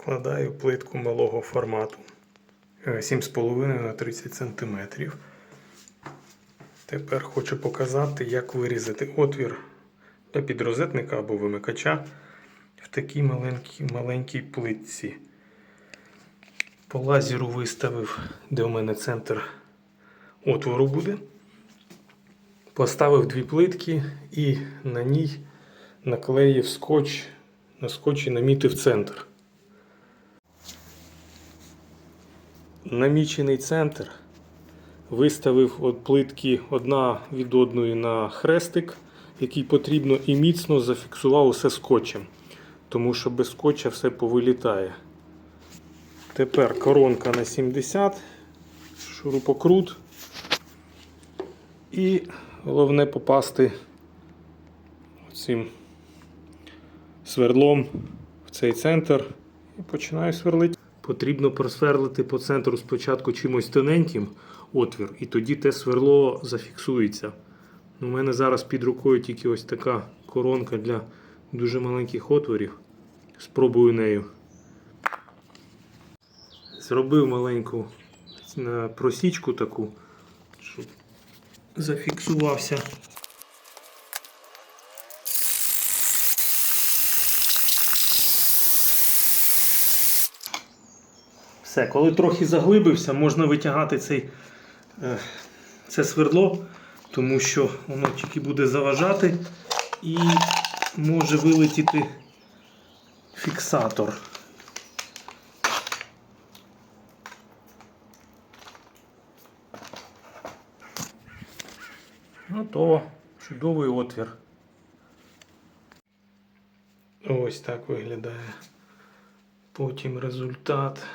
Вкладаю плитку малого формату е, 7,5 на 30 см. Тепер хочу показати, як вирізати отвір для підрозетника або вимикача в такій маленькій, маленькій плитці. По лазеру виставив, де у мене центр отвору буде. Поставив дві плитки і на ній наклеїв скотч, на скотчі намітив центр. Намічений центр виставив от плитки одна від одної на хрестик, який потрібно і міцно зафіксував усе скотчем, тому що без скотча все повилітає. Тепер коронка на 70, шурупокрут. І головне попасти цим свердлом в цей центр і починаю сверлити. Потрібно просверлити по центру спочатку чимось тоненьким отвір, і тоді те сверло зафіксується. У мене зараз під рукою тільки ось така коронка для дуже маленьких отворів. Спробую нею. Зробив маленьку просічку таку, щоб зафіксувався. Все, коли трохи заглибився, можна витягати цей, е, це свердло, тому що воно тільки буде заважати і може вилетіти фіксатор. Готово. Чудовий отвір. Ось так виглядає. Потім результат.